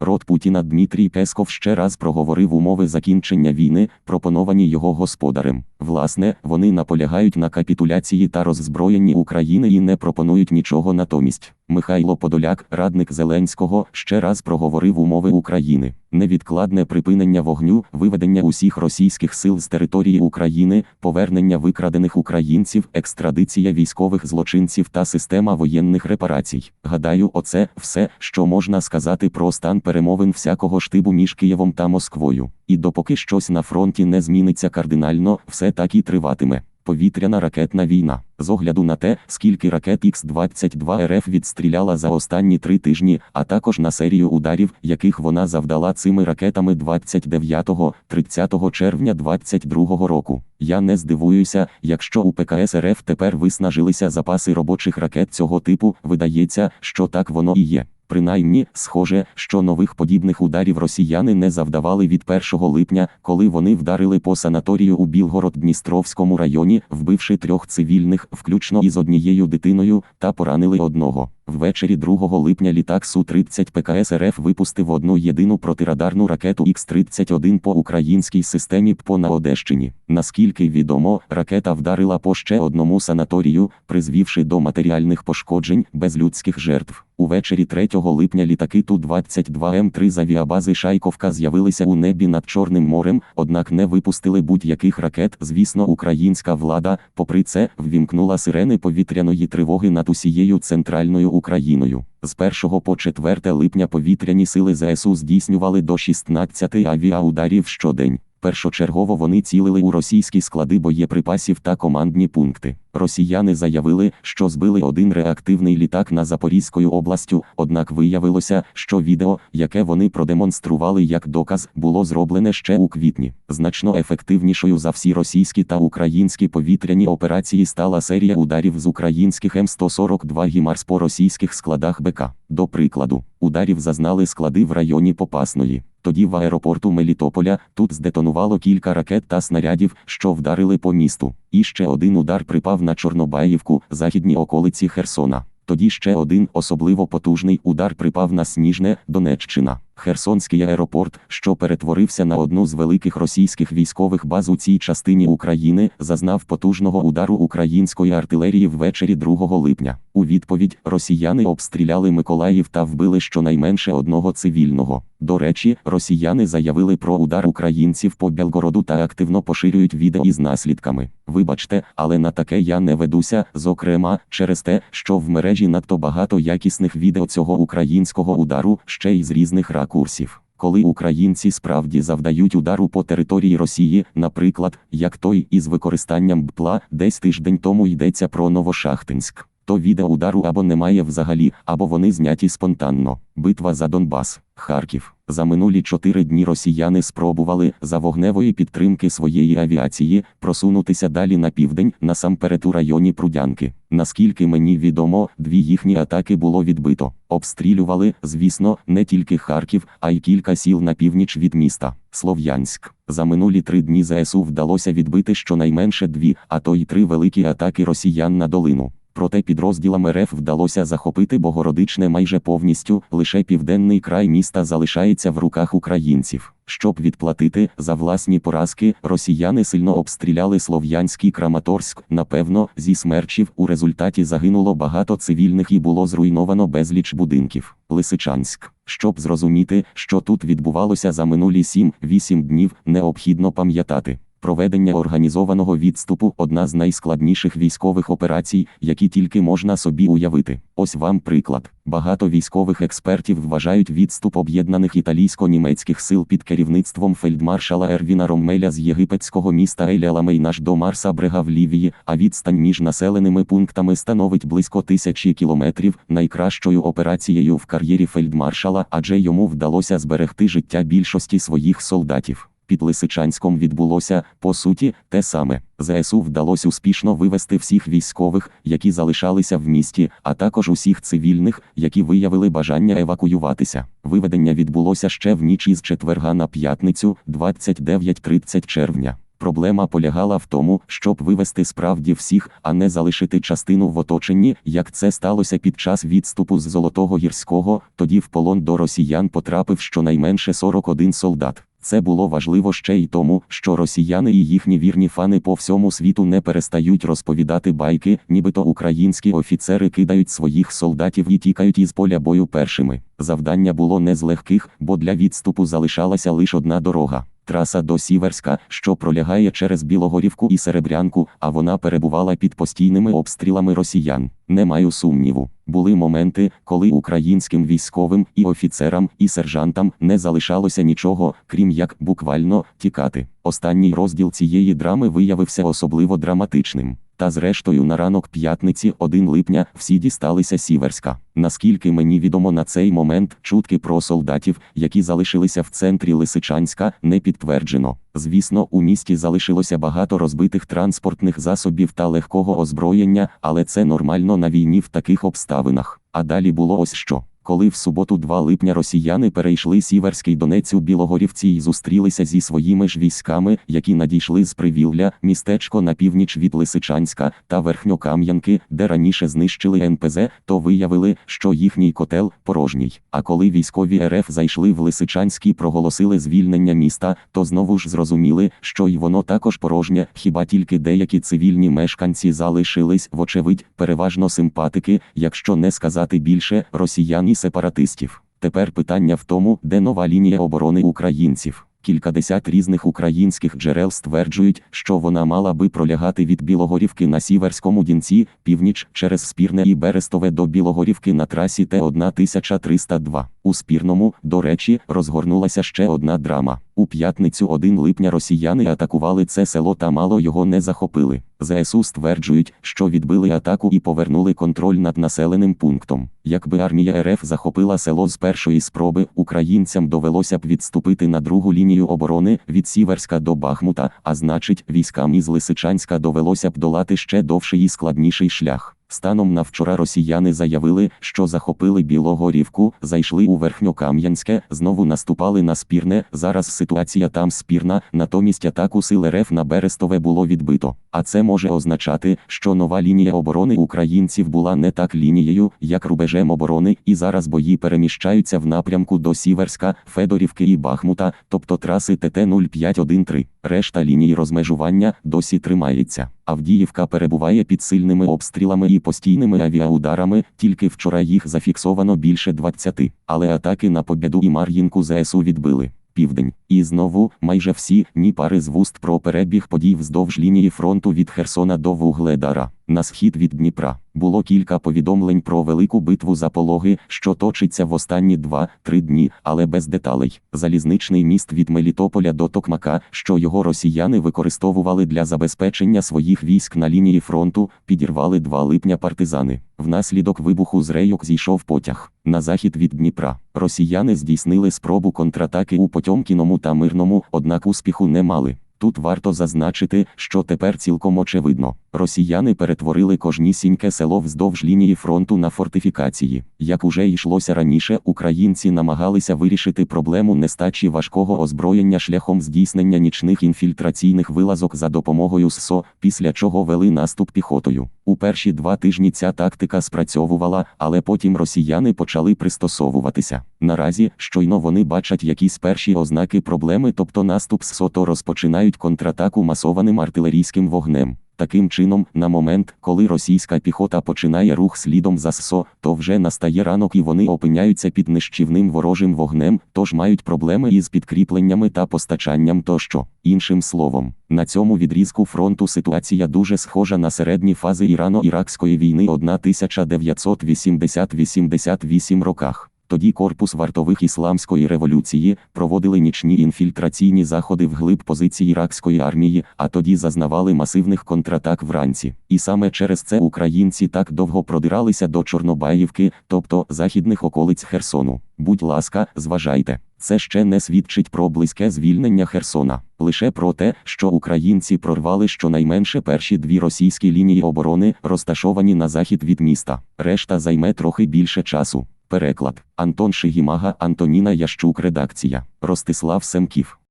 Рот Путіна Дмитрій Песков ще раз проговорив умови закінчення війни, пропоновані його господарем. Власне, вони наполягають на капітуляції та роззброєнні України і не пропонують нічого натомість. Михайло Подоляк, радник Зеленського, ще раз проговорив умови України: невідкладне припинення вогню, виведення усіх російських сил з території України, повернення викрадених українців, екстрадиція військових злочинців та система воєнних репарацій. Гадаю, оце все, що можна сказати про стан перемовин всякого штибу між Києвом та Москвою. І допоки щось на фронті не зміниться кардинально, все так і триватиме. Повітряна ракетна війна. З огляду на те, скільки ракет Х-22 РФ відстріляла за останні три тижні, а також на серію ударів, яких вона завдала цими ракетами 29-30 червня 2022 року. Я не здивуюся, якщо у ПКС РФ тепер виснажилися запаси робочих ракет цього типу, видається, що так воно і є. Принаймні, схоже, що нових подібних ударів росіяни не завдавали від 1 липня, коли вони вдарили по санаторію у Білгород-Дністровському районі, вбивши трьох цивільних, включно із однією дитиною, та поранили одного. Ввечері 2 липня літак Су-30 ПКС РФ випустив одну єдину протирадарну ракету Х-31 по українській системі ППО на Одещині. Наскільки відомо, ракета вдарила по ще одному санаторію, призвівши до матеріальних пошкоджень без людських жертв. Увечері 3 липня літаки Ту-22М3 з авіабази Шайковка з'явилися у небі над Чорним морем, однак не випустили будь-яких ракет. Звісно, українська влада, попри це, ввімкнула сирени повітряної тривоги над усією центральною Україною. З 1 по 4 липня повітряні сили ЗСУ здійснювали до 16 авіаударів щодень. Першочергово вони цілили у російські склади боєприпасів та командні пункти. Росіяни заявили, що збили один реактивний літак на Запорізькою областю, однак виявилося, що відео, яке вони продемонстрували як доказ, було зроблене ще у квітні. Значно ефективнішою за всі російські та українські повітряні операції стала серія ударів з українських М142 «Гімарс» по російських складах БК. До прикладу, ударів зазнали склади в районі Попасної. Тоді в аеропорту Мелітополя тут здетонувало кілька ракет та снарядів, що вдарили по місту. І ще один удар припав на Чорнобаївку, західні околиці Херсона. Тоді ще один особливо потужний удар припав на Сніжне, Донеччина. Херсонський аеропорт, що перетворився на одну з великих російських військових баз у цій частині України, зазнав потужного удару української артилерії ввечері 2 липня. У відповідь росіяни обстріляли Миколаїв та вбили щонайменше одного цивільного. До речі, росіяни заявили про удар українців по Белгороду та активно поширюють відео із наслідками. Вибачте, але на таке я не ведуся, зокрема, через те, що в мережі надто багато якісних відео цього українського удару ще й з різних ракурсів. Коли українці справді завдають удару по території Росії, наприклад, як той із використанням БПЛА, десь тиждень тому йдеться про Новошахтинськ, то відео удару або немає взагалі, або вони зняті спонтанно. Битва за Донбас, Харків. За минулі чотири дні росіяни спробували за вогневої підтримки своєї авіації просунутися далі на південь, насамперед у районі Прудянки. Наскільки мені відомо, дві їхні атаки було відбито. Обстрілювали, звісно, не тільки Харків, а й кілька сіл на північ від міста Слов'янськ. За минулі три дні ЗСУ вдалося відбити щонайменше дві, а то й три великі атаки росіян на долину. Проте підрозділам РФ вдалося захопити Богородичне майже повністю, лише південний край міста залишається в руках українців. Щоб відплатити за власні поразки, росіяни сильно обстріляли Слов'янський Краматорськ. Напевно, зі смерчів у результаті загинуло багато цивільних і було зруйновано безліч будинків. Лисичанськ. Щоб зрозуміти, що тут відбувалося за минулі 7-8 днів, необхідно пам'ятати. Проведення організованого відступу одна з найскладніших військових операцій, які тільки можна собі уявити. Ось вам приклад. Багато військових експертів вважають відступ об'єднаних італійсько-німецьких сил під керівництвом фельдмаршала Ервіна Роммеля з єгипетського міста Еля-Ламейнаш до Марса Брега в Лівії, а відстань між населеними пунктами становить близько тисячі кілометрів, найкращою операцією в кар'єрі фельдмаршала, адже йому вдалося зберегти життя більшості своїх солдатів. Під Лисичанськом відбулося, по суті, те саме. ЗСУ вдалося успішно вивести всіх військових, які залишалися в місті, а також усіх цивільних, які виявили бажання евакуюватися. Виведення відбулося ще в ніч із четверга на п'ятницю, 29-30 червня. Проблема полягала в тому, щоб вивести справді всіх, а не залишити частину в оточенні, як це сталося під час відступу з Золотого Гірського, тоді в полон до росіян потрапив щонайменше 41 солдат. Це було важливо ще й тому, що росіяни і їхні вірні фани по всьому світу не перестають розповідати байки, нібито українські офіцери кидають своїх солдатів і тікають із поля бою першими. Завдання було не з легких, бо для відступу залишалася лише одна дорога. Траса до Сіверська, що пролягає через Білогорівку і Серебрянку, а вона перебувала під постійними обстрілами росіян. Не маю сумніву. Були моменти, коли українським військовим і офіцерам, і сержантам не залишалося нічого, крім як буквально тікати. Останній розділ цієї драми виявився особливо драматичним. Та зрештою на ранок п'ятниці 1 липня всі дісталися Сіверська. Наскільки мені відомо на цей момент чутки про солдатів, які залишилися в центрі Лисичанська, не підтверджено. Звісно, у місті залишилося багато розбитих транспортних засобів та легкого озброєння, але це нормально на війні в таких обставинах. А далі було ось що. Коли в суботу 2 липня росіяни перейшли Сіверський Донець у Білогорівці і зустрілися зі своїми ж військами, які надійшли з Привілля, містечко на північ від Лисичанська та Верхньокам'янки, де раніше знищили НПЗ, то виявили, що їхній котел порожній. А коли військові РФ зайшли в Лисичанськ і проголосили звільнення міста, то знову ж зрозуміли, що й воно також порожнє, хіба тільки деякі цивільні мешканці залишились, вочевидь, переважно симпатики, якщо не сказати більше, росіяни сепаратистів. Тепер питання в тому, де нова лінія оборони українців. Кількадесят різних українських джерел стверджують, що вона мала би пролягати від Білогорівки на Сіверському дінці, північ через Спірне і Берестове до Білогорівки на трасі Т-1302. У Спірному, до речі, розгорнулася ще одна драма. У п'ятницю 1 липня росіяни атакували це село та мало його не захопили. ЗСУ стверджують, що відбили атаку і повернули контроль над населеним пунктом. Якби армія РФ захопила село з першої спроби, українцям довелося б відступити на другу лінію оборони від Сіверська до Бахмута, а значить, військам із Лисичанська довелося б долати ще довший і складніший шлях. Станом на вчора росіяни заявили, що захопили Білогорівку, зайшли у Верхньокам'янське, знову наступали на спірне. Зараз ситуація там спірна, натомість атаку сил РФ на Берестове було відбито. А це може означати, що нова лінія оборони українців була не так лінією, як рубежем оборони, і зараз бої переміщаються в напрямку до Сіверська, Федорівки і Бахмута, тобто траси ТТ-0513. Решта лінії розмежування досі тримається. Авдіївка перебуває під сильними обстрілами і постійними авіаударами, тільки вчора їх зафіксовано більше 20, але атаки на Побєду і Мар'їнку ЗСУ відбили. Південь. І знову, майже всі ні пари з вуст про перебіг подій вздовж лінії фронту від Херсона до Вугледара. На схід від Дніпра було кілька повідомлень про велику битву за пологи, що точиться в останні 2-3 дні, але без деталей. Залізничний міст від Мелітополя до Токмака, що його росіяни використовували для забезпечення своїх військ на лінії фронту, підірвали 2 липня партизани. Внаслідок вибуху з рейок зійшов потяг. На захід від Дніпра росіяни здійснили спробу контратаки у Потьомкіному та Мирному, однак успіху не мали. Тут варто зазначити, що тепер цілком очевидно, росіяни перетворили кожнісіньке село вздовж лінії фронту на фортифікації. Як уже йшлося раніше, українці намагалися вирішити проблему нестачі важкого озброєння шляхом здійснення нічних інфільтраційних вилазок за допомогою ССО, після чого вели наступ піхотою. У перші два тижні ця тактика спрацьовувала, але потім росіяни почали пристосовуватися. Наразі, щойно вони бачать якісь перші ознаки проблеми, тобто наступ з сото розпочинають контратаку масованим артилерійським вогнем. Таким чином, на момент, коли російська піхота починає рух слідом за ССО, то вже настає ранок і вони опиняються під нищівним ворожим вогнем, тож мають проблеми із підкріпленнями та постачанням тощо. Іншим словом, на цьому відрізку фронту ситуація дуже схожа на середні фази Ірано-Іракської війни 1980-88 роках. Тоді корпус вартових ісламської революції проводили нічні інфільтраційні заходи вглиб позиції іракської армії, а тоді зазнавали масивних контратак вранці. І саме через це українці так довго продиралися до Чорнобаївки, тобто західних околиць Херсону. Будь ласка, зважайте. Це ще не свідчить про близьке звільнення Херсона, лише про те, що українці прорвали щонайменше перші дві російські лінії оборони, розташовані на захід від міста. Решта займе трохи більше часу. Переклад Антон Шигімага, Антоніна Ящук, редакція Ростислав Семків.